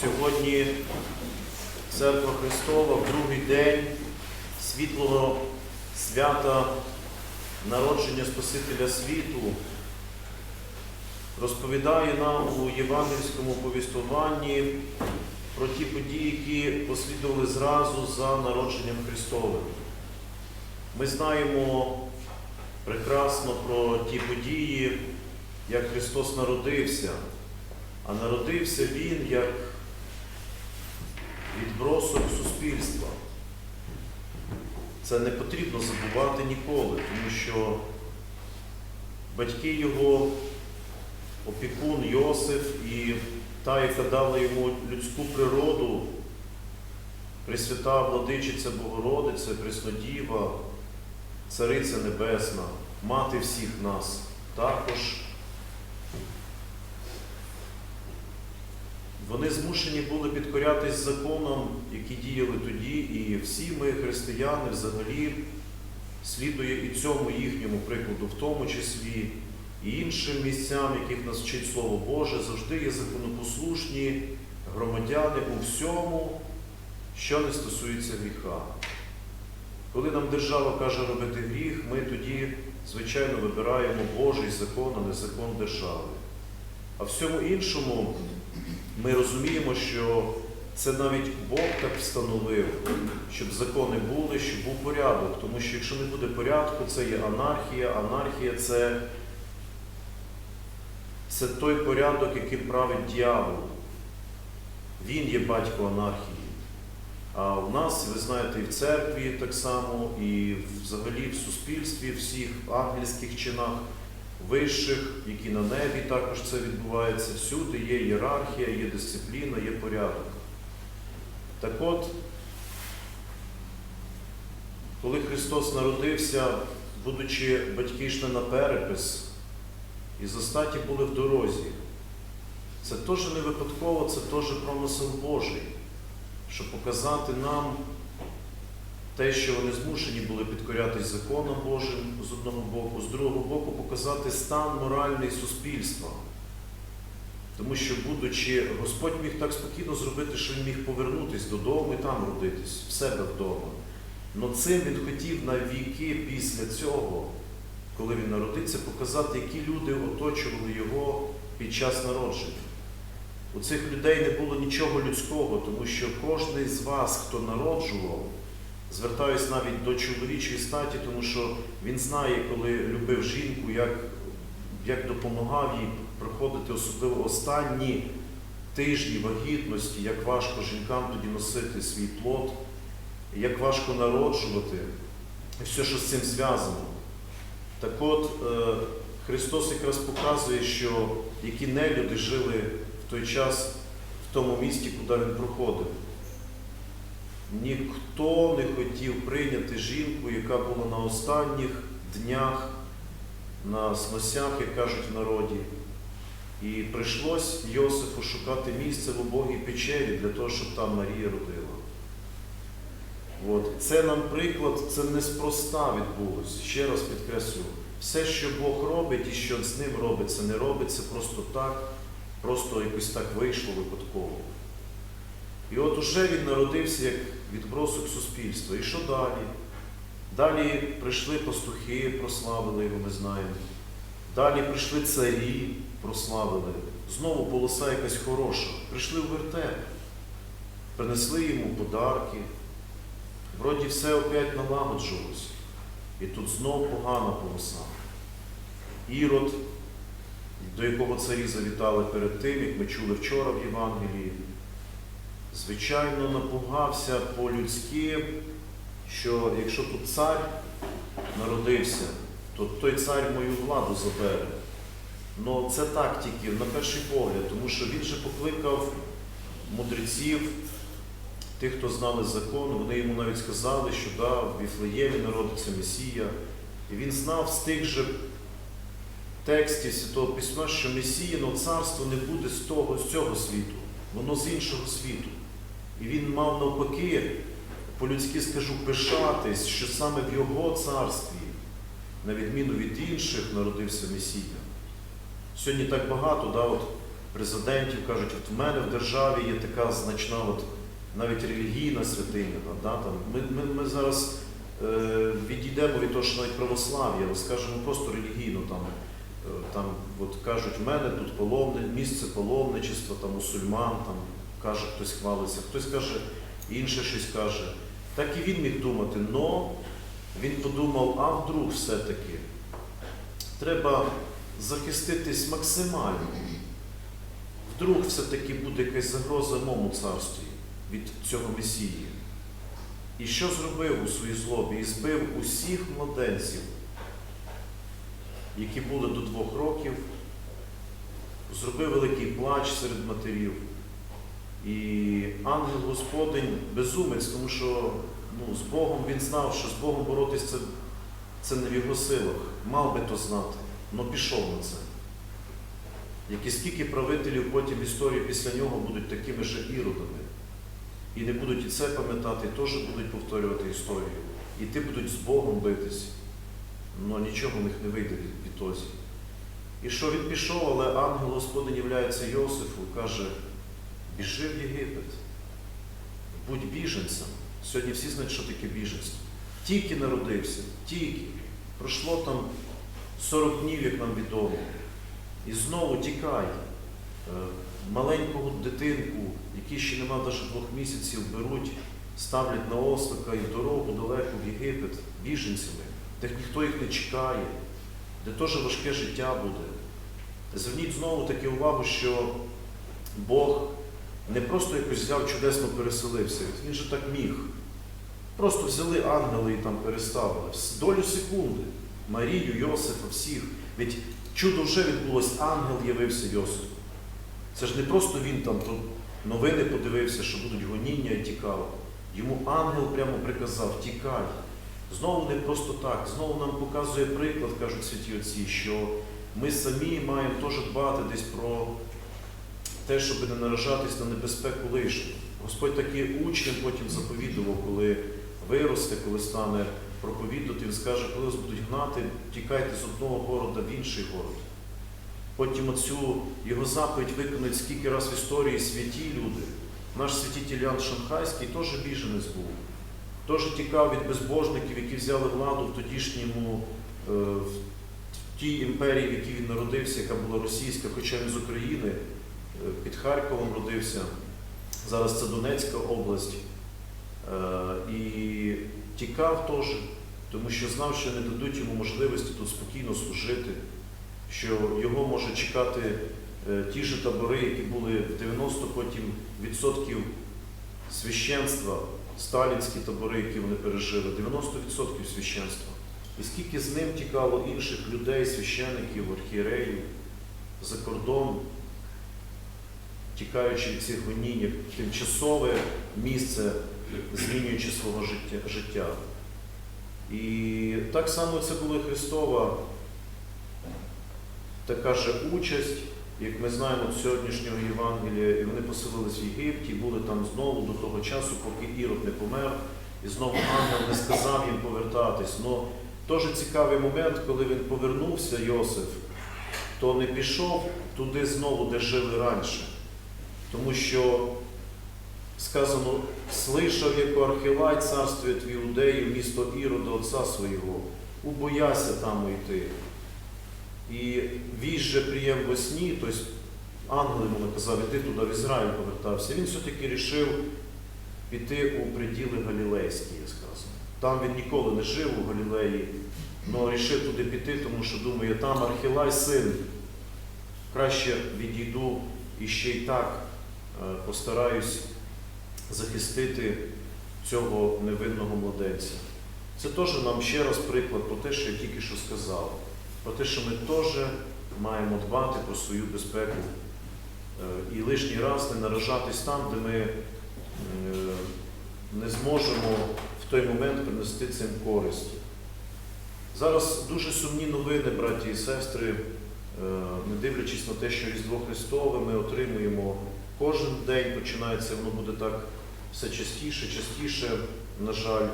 Сьогодні Церква Христова в другий день світлого свята народження Спасителя світу розповідає нам у євангельському повістуванні про ті події, які послідували зразу за народженням Христовим. Ми знаємо прекрасно про ті події, як Христос народився, а народився Він як відбросок суспільства. Це не потрібно забувати ніколи, тому що батьки його, опікун Йосиф і та, яка дала йому людську природу, Пресвята Владичиця Богородиця, Преснодіва, Цариця Небесна, мати всіх нас, також Вони змушені були підкорятись законам, які діяли тоді, і всі ми, християни, взагалі, слідує і цьому їхньому прикладу, в тому числі і іншим місцям, яких нас вчить Слово Боже, завжди є законопослушні громадяни у всьому, що не стосується гріха. Коли нам держава каже робити гріх, ми тоді, звичайно, вибираємо Божий закон, а не закон держави. А всьому іншому ми розуміємо, що це навіть Бог так встановив, щоб закони були, щоб був порядок. Тому що якщо не буде порядку, це є анархія. Анархія це, це той порядок, яким править дьявол. Він є батько анархії. А у нас, ви знаєте, і в церкві так само, і взагалі в суспільстві, всіх ангельських чинах вищих, які на небі також це відбувається. Всюди є ієрархія, є дисципліна, є порядок. Так от, коли Христос народився, будучи батьки йшли на перепис, і застаті були в дорозі, це теж не випадково, це теж промисел Божий, щоб показати нам те, що вони змушені були підкорятись законам Божим з одного боку, з другого боку, показати стан моральний суспільства. Тому що, будучи, Господь міг так спокійно зробити, що він міг повернутися додому і там родитись, в себе вдома. Но цим він хотів на віки після цього, коли він народиться, показати, які люди оточували його під час народження. У цих людей не було нічого людського, тому що кожен з вас, хто народжував, звертаюсь навіть до чоловічої статі, тому що він знає, коли любив жінку, як, як допомагав їй проходити особливо останні тижні вагітності, як важко жінкам тоді носити свій плод, як важко народжувати, і все, що з цим зв'язано. Так от, е, Христос якраз показує, що які нелюди жили в той час в тому місті, куди він проходив. Ніхто не хотів прийняти жінку, яка була на останніх днях, на сносях, як кажуть в народі. І прийшлось Йосифу шукати місце в убогій печері для того, щоб там Марія родила. От. Це нам приклад, це неспроста відбулося. Ще раз підкреслю, все, що Бог робить і що з ним робить, це не робиться просто так, просто якось так вийшло випадково. І от уже він народився як відбросок суспільства. І що далі? Далі прийшли пастухи, прославили його, ми знаємо. Далі прийшли царі, прославили. Знову полоса якась хороша. Прийшли в вертеп, принесли йому подарки. Вроді все опять налагоджувалось. І тут знов погана полоса. Ірод, до якого царі завітали перед тим, як ми чули вчора в Євангелії, звичайно, напугався по-людськи, що якщо тут цар народився, то той цар мою владу забере. Ну це так тільки на перший погляд, тому що він же покликав мудреців, тих, хто знали закон, вони йому навіть сказали, що да, в Віфлеємі народиться Месія. І він знав з тих же текстів Святого Письма, що Месіїно царство не буде з того, з цього світу, воно з іншого світу. І він мав навпаки, по-людськи скажу, пишатись, що саме в його царстві, на відміну від інших, народився Месія. Сьогодні так багато, да, от президентів кажуть, от в мене в державі є така значна, от, навіть релігійна святиня. Да, там. Ми, ми, ми зараз е, відійдемо від того, що навіть православ'я, скажемо просто релігійно там. е, Там от кажуть, в мене тут половне, місце паломничества, там мусульман, там каже, хтось хвалиться, хтось каже, інше щось каже. Так і він міг думати, но він подумав, а вдруг все-таки треба захиститись максимально. Вдруг все-таки буде якась загроза моєму царстві від цього Месії. І що зробив у своїй злобі? І збив усіх младенців, які були до двох років, зробив великий плач серед матерів. І ангел Господень безумець, тому що ну, з Богом він знав, що з Богом боротися це, це не в його силах. Мав би то знати, але пішов на це. Як і скільки правителів потім історії після нього будуть такими ж іродами. І не будуть і це пам'ятати, і теж будуть повторювати історію. І ти будуть з Богом битись, але нічого в них не вийде від відтозі. І що він пішов, але ангел Господень являється Йосифу каже, біжи в Єгипет, будь біженцем. Сьогодні всі знають, що таке біженство. Тільки народився, тільки. Пройшло там 40 днів, як нам відомо. І знову тікай. Е, Маленького дитинку, який ще не мав навіть двох місяців, беруть, ставлять на ослика і в дорогу далеко в Єгипет біженцями, де ніхто їх не чекає, де теж важке життя буде. Зверніть знову таки увагу, що Бог не просто якось взяв чудесно переселився, він же так міг. Просто взяли ангели і там переставили. Долю секунди. Марію, Йосифа, всіх. Ведь чудо вже відбулось, ангел явився Йосифу. Це ж не просто він там новини подивився, що будуть гоніння і тікав. Йому ангел прямо приказав, тікай. Знову не просто так. Знову нам показує приклад, кажуть святі отці, що ми самі маємо теж дбати десь про те, щоб не наражатись на небезпеку лишню. Господь таки учням потім заповідував, коли виросте, коли стане проповідувати, він скаже, коли вас будуть гнати, тікайте з одного города в інший город. Потім оцю його заповідь виконують скільки раз в історії святі люди. Наш святитель Ян Шанхайський теж біженець був. Теж тікав від безбожників, які взяли владу в тодішньому, е, в тій імперії, в якій він народився, яка була російська, хоча він з України, під Харковом родився. Зараз це Донецька область. Е, І тікав теж, тому що знав, що не дадуть йому можливості тут спокійно служити, що його може чекати е, ті ж табори, які були в 90 потім відсотків священства, сталінські табори, які вони пережили, 90% священства. І скільки з ним тікало інших людей, священиків, архієреїв за кордон, тікаючи від цих гонінь, як тимчасове місце, змінюючи свого життя. І так само це була Христова така же участь, як ми знаємо з сьогоднішнього Євангелія, і вони поселились в Єгипті, були там знову до того часу, поки Ірод не помер, і знову ангел не сказав їм повертатись. Но теж цікавий момент, коли він повернувся, Йосиф, то не пішов туди знову, де жили раніше. Тому що сказано, слышав, як Архилай, царствує в Іудеї, місто Ірода, отца свого, убояся там уйти. І віжже приєм во сні, тобто ангел йому наказав, іти туди, в Ізраїль повертався. Він все-таки вирішив піти у приділи Галілейські, є сказано. Там він ніколи не жив у Галілеї, але вирішив туди піти, тому що думає, там Архилай син. Краще відійду і ще й так постараюсь захистити цього невинного младенця. Це теж нам ще раз приклад про те, що я тільки що сказав, про те, що ми теж маємо дбати про свою безпеку е, і лишній раз не наражатись там, де ми е, не зможемо в той момент принести цим користь. Зараз дуже сумні новини, браті і сестри, е, не дивлячись на те, що Різдво Христове ми отримуємо кожен день, починається, воно буде так все частіше, частіше, на жаль.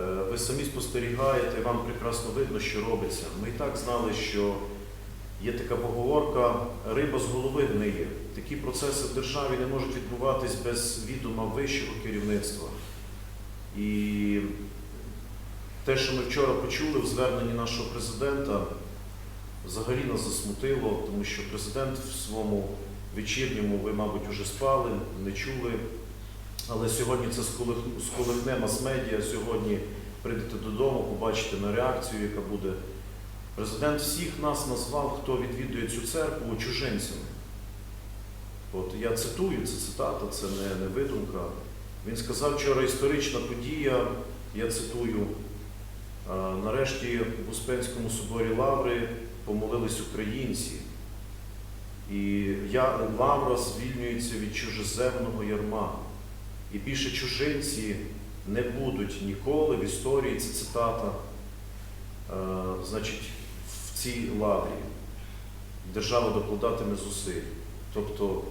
Е, Ви самі спостерігаєте, вам прекрасно видно, що робиться. Ми і так знали, що Є така поговорка риба з голови гниє. Такі процеси в державі не можуть відбуватись без відома вищого керівництва. І те, що ми вчора почули в зверненні нашого президента, взагалі нас засмутило, тому що президент в своєму вечірньому, ви, мабуть, вже спали, не чули. Але сьогодні це сколихне мас-медіа. Сьогодні прийдете додому, побачите на реакцію, яка буде. Президент всіх нас назвав, хто відвідує цю церкву, чужинцями. От я цитую, це цитата, це не, не видумка. Він сказав вчора історична подія, я цитую, нарешті в Успенському соборі Лаври помолились українці. І я, Лавра звільнюється від чужеземного ярма. І більше чужинці не будуть ніколи в історії, це цитата, е, значить, в цій лаврі держава докладатиме зусиль. Тобто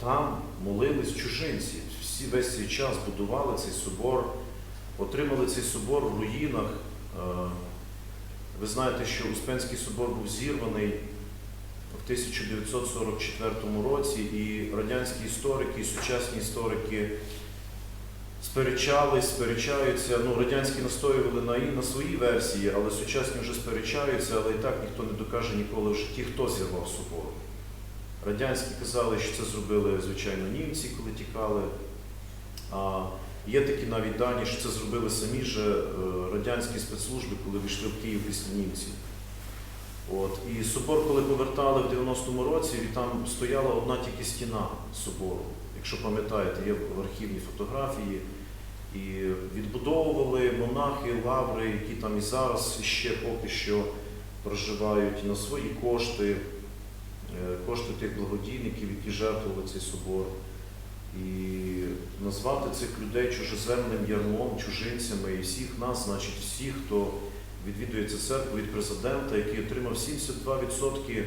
там молились чужинці. Всі весь цей час будували цей собор, отримали цей собор в руїнах. Е, Ви знаєте, що Успенський собор був зірваний в 1944 році, і радянські історики, і сучасні історики сперечались, сперечаються. Ну, радянські настоювали на, на свої версії, але сучасні вже сперечаються, але і так ніхто не докаже ніколи в житті, хто зірвав собор. Радянські казали, що це зробили, звичайно, німці, коли тікали. А є такі навіть дані, що це зробили самі же е, радянські спецслужби, коли війшли в Київ після німців. От. І собор, коли повертали в 90-му році, і там стояла одна тільки стіна собору. Якщо пам'ятаєте, є в архівні фотографії. І відбудовували монахи, лаври, які там і зараз ще поки що проживають на свої кошти, е, кошти тих благодійників, які жертвували цей собор. І назвати цих людей чужеземним ярмом, чужинцями і всіх нас, значить всіх, хто відвідує цю церкву від президента, який отримав 72%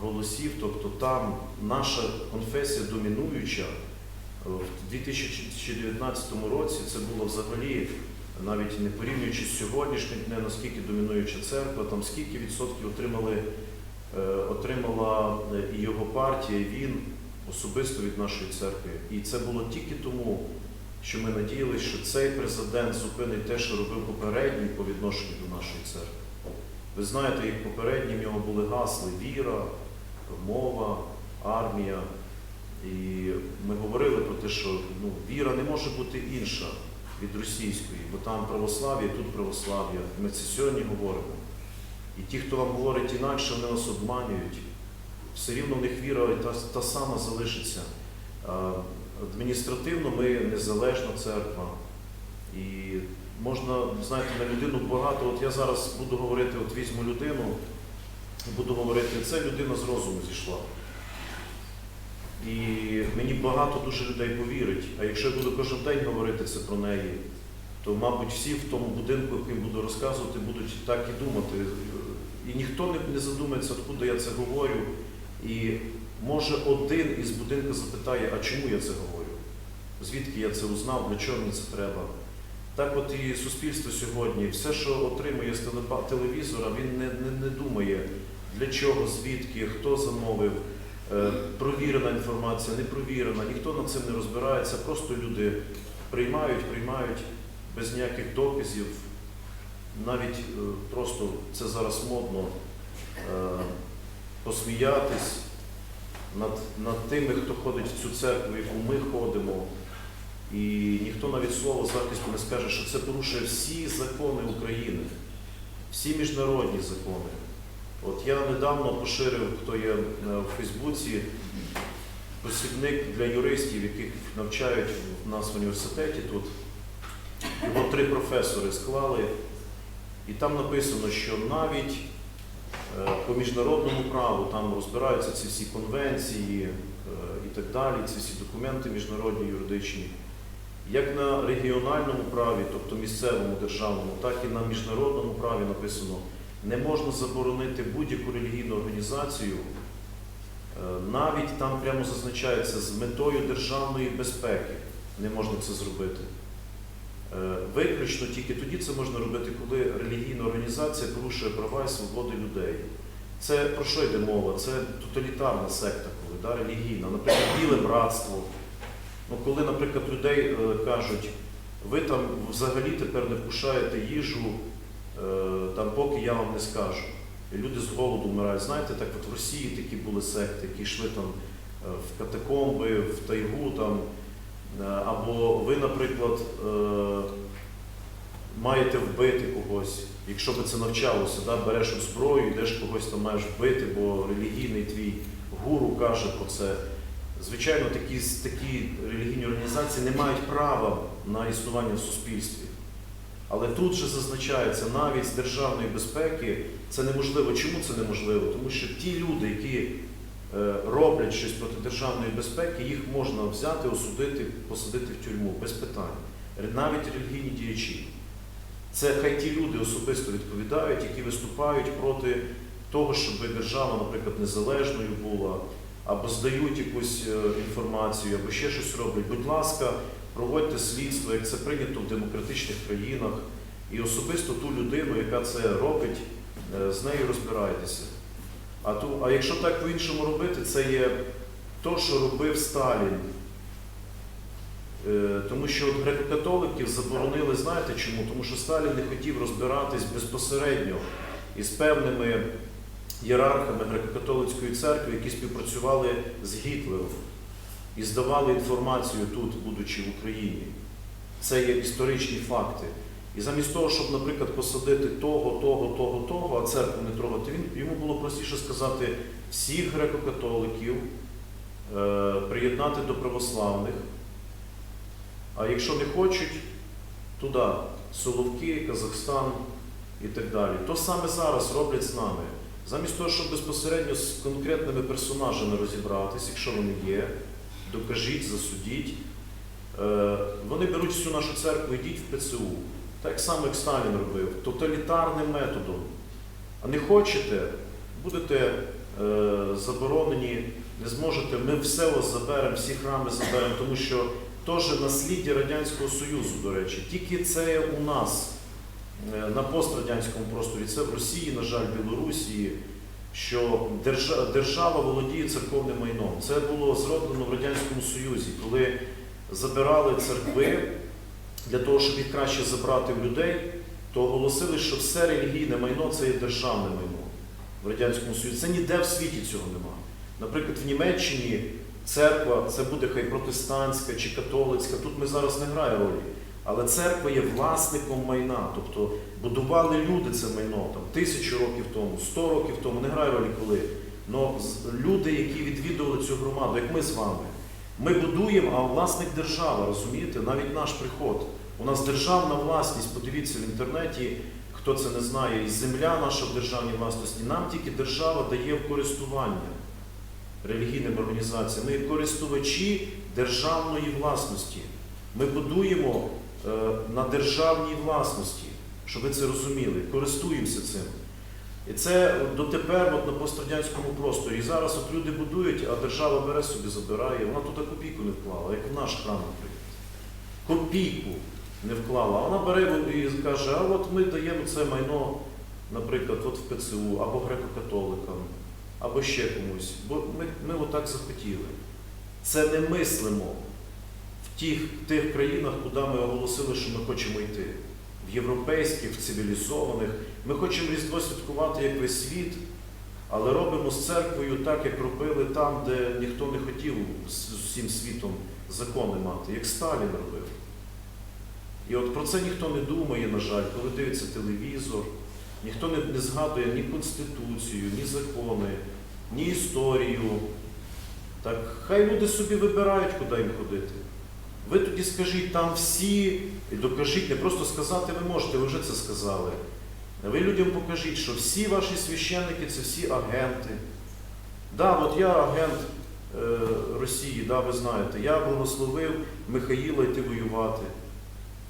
голосів, тобто там наша конфесія домінуюча. В 2019 році це було взагалі, навіть не порівнюючи з сьогоднішнім днем, наскільки домінуюча церква, там скільки відсотків отримали, е, отримала е, і його партія, і він особисто від нашої церкви. І це було тільки тому, що ми надіялися, що цей президент зупинить те, що робив попередній по відношенню до нашої церкви. Ви знаєте, як попередні в нього були гасли віра, мова, армія. І ми говорили про те, що ну, віра не може бути інша від російської, бо там православ'я, тут православ'я. Ми це сьогодні говоримо. І ті, хто вам говорить інакше, вони нас обманюють. Все рівно в них віра та, та сама залишиться. Адміністративно ми незалежна церква. І можна, знаєте, на людину багато. От я зараз буду говорити, от візьму людину, буду говорити, це людина з розуму зійшла. І мені багато дуже людей повірить. А якщо я буду кожен день говорити це про неї, то, мабуть, всі в тому будинку, яким буду розказувати, будуть так і думати. І ніхто не задумається, откуда я це говорю. І може один із будинку запитає, а чому я це говорю? Звідки я це узнав, для чого мені це треба? Так от і суспільство сьогодні, все, що отримує з телевізора, він не, не, не думає, для чого, звідки, хто замовив. Е, Провірена інформація, непровірена, ніхто над цим не розбирається, просто люди приймають, приймають без ніяких доказів. Навіть е, просто це зараз модно е, посміятись над, над тими, хто ходить в цю церкву, в яку ми ходимо. І ніхто навіть слово захисту не скаже, що це порушує всі закони України, всі міжнародні закони. От я недавно поширив, хто є е, в Фейсбуці, посібник для юристів, яких навчають в нас в університеті тут. Його три професори склали, і там написано, що навіть по міжнародному праву там розбираються ці всі конвенції е, і так далі, ці всі документи міжнародні, юридичні. Як на регіональному праві, тобто місцевому державному, так і на міжнародному праві написано, не можна заборонити будь-яку релігійну організацію, е, навіть там прямо зазначається з метою державної безпеки не можна це зробити. Е, Виключно тільки тоді це можна робити, коли релігійна організація порушує права і свободи людей. Це про що йде мова? Це тоталітарна секта, коли да, релігійна. Наприклад, біле братство. Ну, коли, наприклад, людей е, кажуть, ви там взагалі тепер не вкушаєте їжу, е, там, поки я вам не скажу. І люди з голоду вмирають. Знаєте, так от в Росії такі були секти, які йшли там е, в катакомби, в тайгу там. Е, Або ви, наприклад, е, маєте вбити когось, якщо би це навчалося, да? береш от зброю, йдеш когось там маєш вбити, бо релігійний твій гуру каже про це. Звичайно, такі, такі релігійні організації не мають права на існування в суспільстві. Але тут же зазначається, навіть з державної безпеки це неможливо. Чому це неможливо? Тому що ті люди, які роблять щось проти державної безпеки, їх можна взяти, осудити, посадити в тюрму без питань. Навіть релігійні діячі. Це хай ті люди особисто відповідають, які виступають проти того, щоб держава, наприклад, незалежною була, або здають якусь е, інформацію, або ще щось роблять. Будь ласка, проводьте слідство, як це прийнято в демократичних країнах, і особисто ту людину, яка це робить, е, з нею розбирайтеся. А, ту, а якщо так по-іншому робити, це є то, що робив Сталін. Е, Тому що от греко-католиків заборонили, знаєте чому? Тому що Сталін не хотів розбиратись безпосередньо із певними ієрархами греко-католицької церкви, які співпрацювали з Гітлером і здавали інформацію тут, будучи в Україні. Це є історичні факти. І замість того, щоб, наприклад, посадити того, того, того, того, а церкву не трогати, він, йому було простіше сказати всіх греко-католиків е, приєднати до православних. А якщо не хочуть, туди Соловки, Казахстан і так далі. То саме зараз роблять з нами. Замість того, щоб безпосередньо з конкретними персонажами розібратись, якщо вони є, докажіть, засудіть. Е, Вони беруть всю нашу церкву, йдіть в ПЦУ. Так само, як Сталін робив, тоталітарним методом. А не хочете, будете е, заборонені, не зможете, ми все вас заберемо, всі храми заберемо, тому що теж насліддя Радянського Союзу, до речі, тільки це у нас е, на пострадянському просторі, це в Росії, на жаль, Білорусі, що держа- держава володіє церковним майном. Це було зроблено в Радянському Союзі, коли забирали церкви для того, щоб їх краще забрати в людей, то оголосили, що все релігійне майно це є державне майно в Радянському Союзі. Це ніде в світі цього нема. Наприклад, в Німеччині церква це буде хай протестантська чи католицька. Тут ми зараз не грає ролі. Але церква є власником майна. Тобто будували люди це майно там, тисячу років тому, сто років тому, не грає ролі коли. Но люди, які відвідували цю громаду, як ми з вами, ми будуємо, а власник держава, розумієте, навіть наш приход. У нас державна власність, подивіться в інтернеті, хто це не знає, і земля наша в державній власності. Нам тільки держава дає в користування релігійним організаціям. Ми користувачі державної власності. Ми будуємо е, на державній власності, щоб ви це розуміли, користуємося цим. І це дотепер от на пострадянському просторі. І зараз от люди будують, а держава бере собі, забирає. Вона туди копійку не вклала, як в наш храм, наприклад. Копійку не вклала. Вона бере і каже, а от ми даємо це майно, наприклад, от в ПЦУ або греко-католикам, або ще комусь. Бо ми, ми отак захотіли. Це не мислимо в тих, тих країнах, куди ми оголосили, що ми хочемо йти. В європейських, в цивілізованих. Ми хочемо Різдво святкувати як весь світ, але робимо з церквою так, як робили там, де ніхто не хотів з усім світом закони мати, як Сталін робив. І от про це ніхто не думає, на жаль, коли дивиться телевізор, ніхто не, не згадує ні Конституцію, ні закони, ні історію. Так хай люди собі вибирають, куди їм ходити. Ви тоді скажіть там всі, і докажіть, не просто сказати ви можете, ви вже це сказали. Ви людям покажіть, що всі ваші священники це всі агенти. Да, от я агент е, Росії, да, ви знаєте, я благословив Михаїла йти воювати.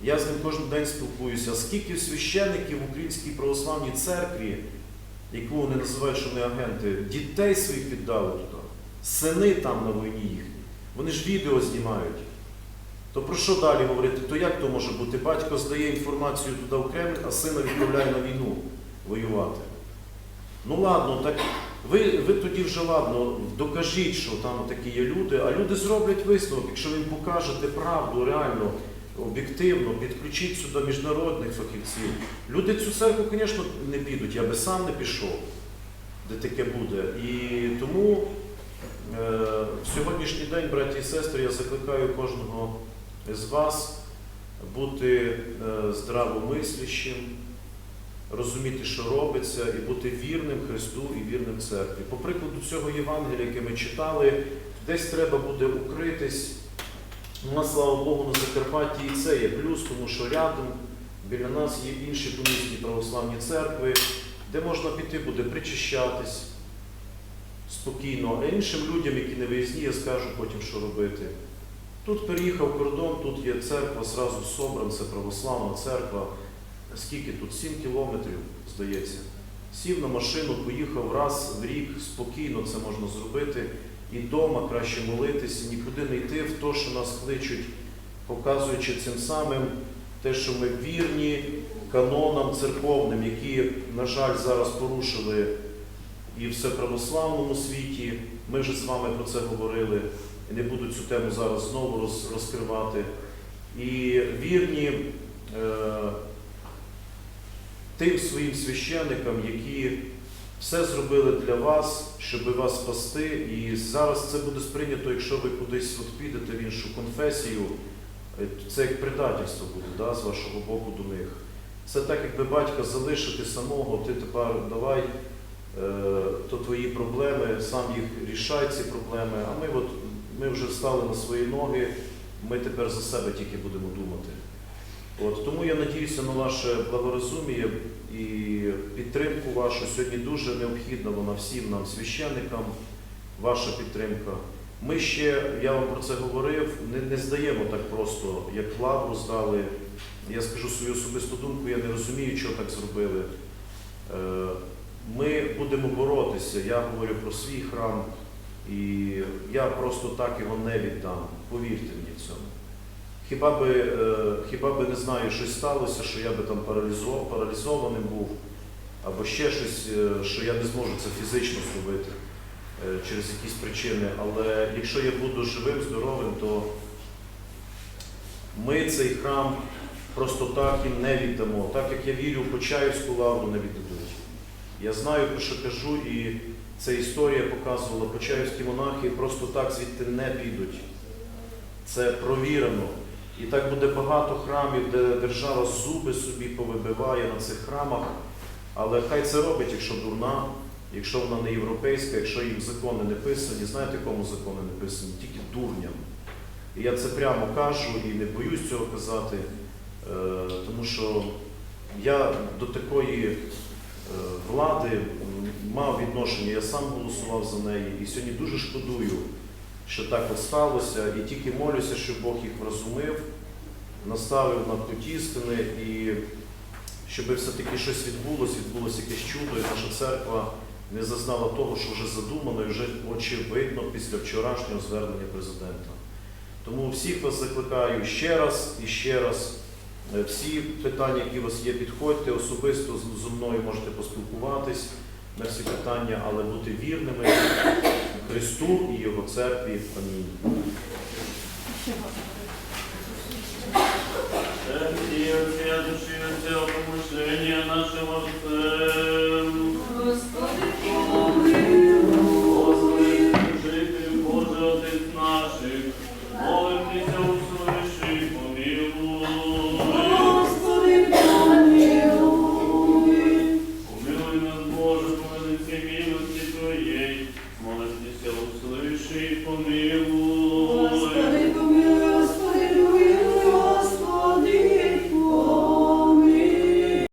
Я з ним кожен день спілкуюся. Скільки священників в Українській православній церкві, яку вони називають, що вони агенти, дітей своїх віддали туди, сини там на війні їхні. Вони ж відео знімають. То про що далі говорити? То як то може бути? Батько здає інформацію туди в Кремль, а сина відправляє на війну воювати. Ну ладно, так Ви, ви тоді вже ладно, докажіть, що там такі є люди, а люди зроблять висновок, якщо ви їм покажете правду реально, об'єктивно, підключіть сюди міжнародних фахівців. Люди цю церкву, звісно, не підуть, я би сам не пішов, де таке буде. І тому е, в сьогоднішній день, браті і сестри, я закликаю кожного з вас бути е, здравомислящим, розуміти, що робиться, і бути вірним Христу і вірним церкві. По прикладу цього Євангелія, яке ми читали, десь треба буде укритись. У нас, слава Богу, на Закарпатті і це є плюс, тому що рядом біля нас є інші помісні православні церкви, де можна піти буде причащатись спокійно. А іншим людям, які не виїзні, я скажу потім, що робити. Тут переїхав кордон, тут є церква, зразу Собран, це православна церква. Скільки тут? 7 кілометрів, здається. Сів на машину, поїхав раз в рік, спокійно це можна зробити. І вдома краще молитися, нікуди не йти в те, що нас кличуть, показуючи цим самим те, що ми вірні канонам церковним, які, на жаль, зараз порушили і в всеправославному світі. Ми вже з вами про це говорили і не буду цю тему зараз знову роз- розкривати. І вірні е, тим своїм священникам, які все зробили для вас, щоб вас спасти. І зараз це буде сприйнято, якщо ви кудись от підете в іншу конфесію, е, це як предательство буде да, з вашого боку до них. Це так, якби батька залишити самого, ти тепер давай, е, то твої проблеми, сам їх рішай ці проблеми, а ми, от, ми вже стали на свої ноги, ми тепер за себе тільки будемо думати. От, тому я надіюся на ваше благорозуміє і підтримку вашу. Сьогодні дуже необхідна вона всім нам, священникам, ваша підтримка. Ми ще, я вам про це говорив, не, не здаємо так просто, як лавру здали. Я скажу свою особисту думку, я не розумію, чого так зробили. Е, Ми будемо боротися. Я говорю про свій храм, і я просто так його не віддам. Повірте мені в цьому. Хіба би, е, хіба би не знаю, щось сталося, що я би там паралізо- паралізованим був, або ще щось, е, що я не зможу це фізично зробити е, через якісь причини. Але якщо я буду живим, здоровим, то ми цей храм просто так їм не віддамо. Так як я вірю в Почаївську лавру, не віддадуть. Я знаю, про що кажу, і ця історія показувала, почаївські монахи просто так звідти не підуть. Це провірено. І так буде багато храмів, де держава зуби собі повибиває на цих храмах. Але хай це робить, якщо дурна, якщо вона не європейська, якщо їм закони не писані. Знаєте, кому закони не писані? Тільки дурням. І я це прямо кажу і не боюсь цього казати, е, тому що я до такої е, влади мав відношення, я сам голосував за неї і сьогодні дуже шкодую, що так от сталося, і тільки молюся, щоб Бог їх врозумив, наставив на путі істини і щоб все-таки щось відбулося, відбулося якесь чудо, і наша церква не зазнала того, що вже задумано і вже очевидно після вчорашнього звернення президента. Тому всіх вас закликаю ще раз і ще раз. Е, Всі питання, які у вас є, підходьте особисто з- зі мною можете поспілкуватись на всі питання, але бути вірними Христу і Його церкві. Амінь. И все души, все помышления